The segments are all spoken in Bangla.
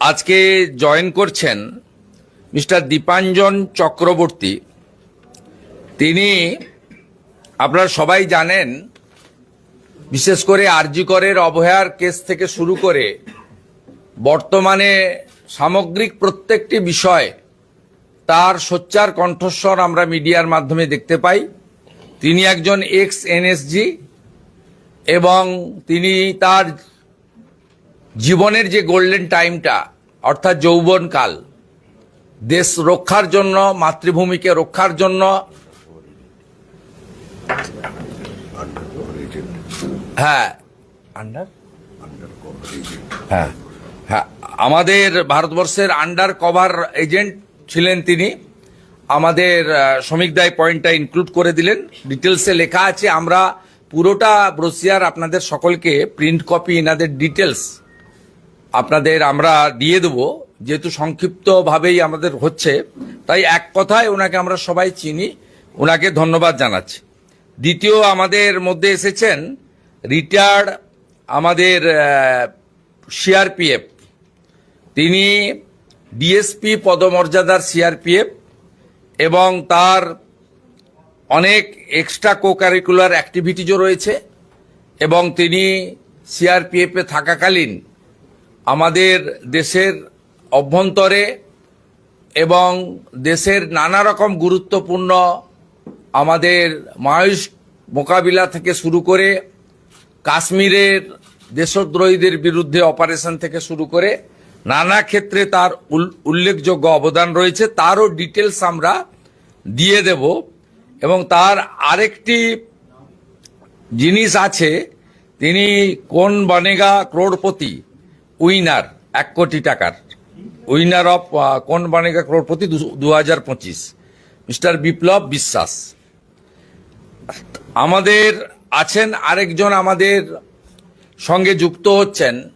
আজকে জয়েন করছেন মিস্টার দীপাঞ্জন চক্রবর্তী। তিনি আপনারা সবাই জানেন, বিশেষ করে আরজিকরের অবহেয়ার কেস থেকে শুরু করে বর্তমানে সামগ্রিক প্রত্যেকটি বিষয় তার সোচ্চার কণ্ঠস্বর আমরা মিডিয়ার মাধ্যমে দেখতে পাই। তিনি একজন এক্স এনএসজি এবং তিনি তার জীবনের যে গোল্ডেন টাইমটা অর্থাৎ যৌবনকাল দেশ রক্ষার জন্য মাতৃভূমিকে রক্ষার জন্য হ্যাঁ। আন্ডার হ্যাঁ। হ্যাঁ আমাদের ভারতবর্ষের আন্ডার কভার এজেন্ট ছিলেন তিনি। আমাদের শ্রমিক দায় পয়েন্টটা ইনক্লুড করে দিলেন। ডিটেলসে লেখা আছে, আমরা পুরোটা ব্রোসিয়ার আপনাদের সকলকে প্রিন্ট কপি এনাদের ডিটেলস আপনাদের আমরা দিয়ে দেবো। যেহেতু সংক্ষিপ্তভাবেই আমাদের হচ্ছে, তাই এক কথায় ওনাকে আমরা সবাই চিনি, ওনাকে ধন্যবাদ জানাচ্ছি। দ্বিতীয় আমাদের মধ্যে এসেছেন রিটায়ার্ড আমাদের সিআরপিএফ তিনি ডিএসপি পদমর্যাদার সিআরপিএফ এবং তার অনেক এক্সট্রা কো কারিকুলার অ্যাক্টিভিটিজও রয়েছে এবং তিনি সিআরপিএফে থাকাকালীন আমাদের দেশের অভ্যন্তরে এবং দেশের নানা রকম গুরুত্বপূর্ণ আমাদের মায়ুষ মোকাবিলা থেকে শুরু করে কাশ্মীরের দেশদ্রোহীদের বিরুদ্ধে অপারেশন থেকে শুরু করে নানা ক্ষেত্রে তার উল- উল্লেখযোগ্য অবদান রয়েছে। তারও ডিটেলস আমরা দিয়ে দেব এবং তার আরেকটি জিনিস আছে। তিনি কোন বনেগা ক্রোড়পতি? উইনার, এক কোটি টাকার। উইনার অফ কোন বনেগা ক্রোড়পতি? দু হাজার পঁচিশ। মিস্টার বিপ্লব বিশ্বাস। আমাদের আছেন আরেকজন আমাদের সঙ্গে যুক্ত হচ্ছেন।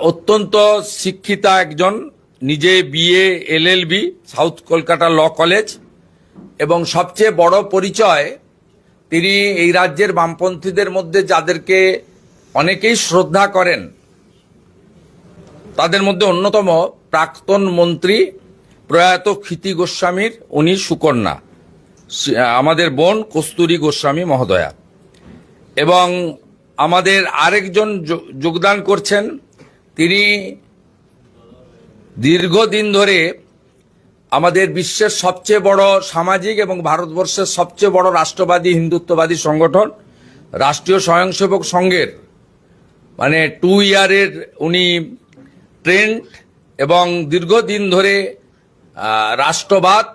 অত্যন্ত শিক্ষিতা একজন, নিজে BA, LLB, south Kolkata law college, এবং সবচেয়ে বড় পরিচয়, তিনি এই রাজ্যের বামপন্থীদের মধ্যে যাদেরকে অনেকেই শ্রদ্ধা করেন, তাদের মধ্যে অন্যতম প্রাক্তন মন্ত্রী প্রয়াত ক্ষিতি গোস্বামীর, উনি সুকন্যা আমাদের বোন কস্তুরী গোস্বামী মহোদয়া। এবং আমাদের আরেকজন যোগদান করছেন তিনি দীর্ঘদিন ধরে আমাদের বিশ্বের সবচেয়ে বড় সামাজিক এবং ভারতবর্ষের সবচেয়ে বড় রাষ্ট্রবাদী হিন্দুত্ববাদী সংগঠন, রাষ্ট্রীয় স্বয়ংসেবক সংঘের। মানে টু ইয়ারের উনি ট্রেন্ড এবং দীর্ঘদিন ধরে রাষ্ট্রবাদ,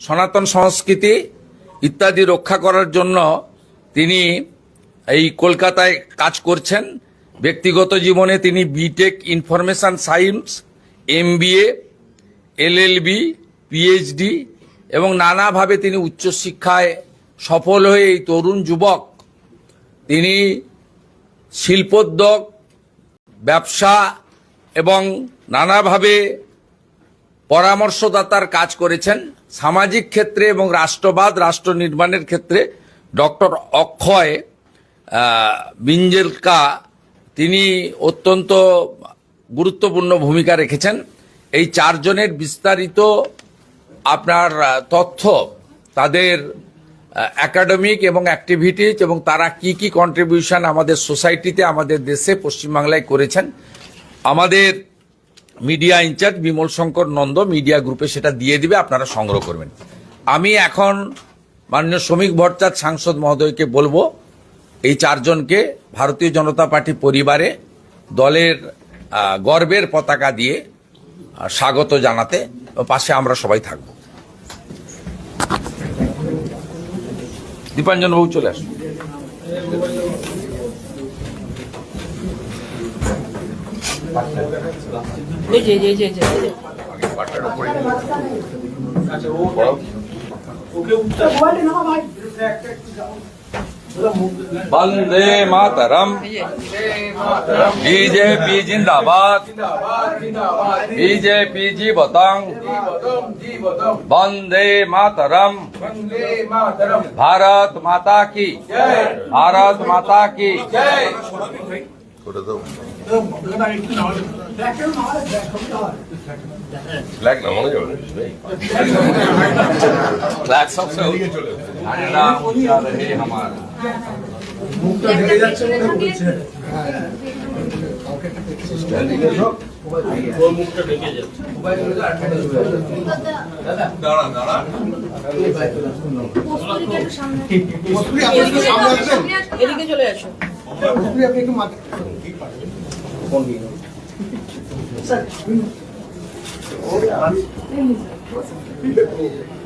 সনাতন সংস্কৃতি ইত্যাদি রক্ষা করার জন্য তিনি এই কলকাতায় কাজ করছেন। ব্যক্তিগত জীবনে তিনি BTech information science M MBA LLB PhD এবং নানাভাবে তিনি উচ্চশিক্ষায় সফল হয়ে এই তরুণ যুবক তিনি শিল্পোদ্যোগ, ব্যবসা এবং নানাভাবে পরামর্শদাতার কাজ করেছেন। সামাজিক ক্ষেত্রে এবং রাষ্ট্রবাদ, রাষ্ট্র নির্মাণের ক্ষেত্রে ডক্টর অক্ষয় বিঞ্জেলকা তিনি অত্যন্ত গুরুত্বপূর্ণ ভূমিকা রেখেছেন। এই চারজনের বিস্তারিত আপনার তথ্য, তাদের একাডেমিক এবং অ্যাক্টিভিটিজ এবং তারা কি কি কন্ট্রিবিউশন আমাদের সোসাইটিতে আমাদের দেশে, পশ্চিমবাংলায় করেছেন, আমাদের media incharge Bimal Shankar Nanda media গ্রুপে সেটা দিয়ে দিবে, আপনারা সংগ্রহ করবেন। আমি এখন মাননীয় শ্রমিক ভট্টাচার্য সাংসদ মহোদয়কে বলব এই চারজনকে ভারতীয় জনতা পার্টি পরিবারে দলের গর্বের পতাকা দিয়ে স্বাগত জানাতে পাশে আমরা সবাই থাকব। দীপাঞ্জন বাবু চলে আসুন। এই वंदे मातरम। बीजेपी जिंदाबाद। बीजेपी जी बतांग वंदे मातरम। भारत माता की। भारत माता की। फ्लैग নামানো फ्लैग हमारा। এদিকে চলে আসো। একটু, একটু, একটু।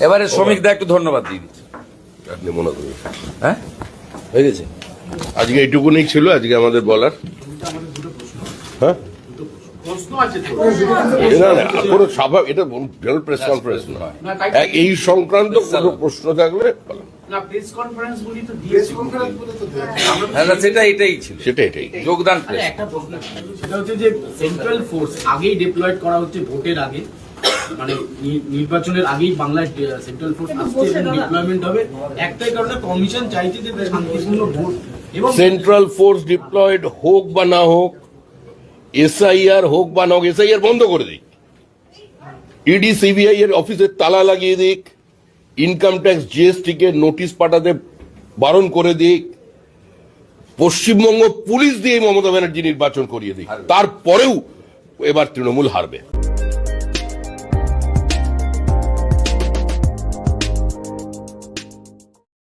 এবারে শ্রমিকদের একটু ধন্যবাদ দিয়ে দিচ্ছি। আপনি মনে করুন। হ্যাঁ? হয়ে গেছে? আজকে এইটুকুনি ছিল আজকে আমাদের বলার। হ্যাঁ? কোনো স্বাভাবিক এটা জেনারেল প্রেস কনফারেন্স নয় এই সংক্রান্ত কোনো প্রশ্ন থাকলে বলো। না প্রেস কনফারেন্স বলি তো দিয়েছি। হ্যাঁ, সেটা এটাই ছিল। সেটা এটাই। যোগদান প্রেস একটা প্রশ্ন সেটা হচ্ছে যে সেন্ট্রাল ফোর্স আগেই ডিপ্লয়েড করা হচ্ছে ভোটের আগে। মানে নির্বাচনের আগেই বাংলায় সেন্ট্রাল ফোর্স আসছে এবং ডিপ্লয়মেন্ট হবে। একটাই কারণে কমিশন চাইছে যে শান্তিপূর্ণ ভোট এবং সেন্ট্রাল ফোর্স ডিপ্লয়েড হোক বা না হোক এসআইআর হোক বা না হোক এসআইআর বন্ধ করে দিক। ইডি সিবিআই এর অফিসের তালা লাগিয়ে দিক। ইনকাম ট্যাক্স জিএসটি কে নোটিশ পাঠাতে বারণ করে দিক পশ্চিমবঙ্গ পুলিশ দিয়ে মমতা ব্যানার্জি নির্বাচন করিয়ে দিক তারপরেও এবার তৃণমূল হারবে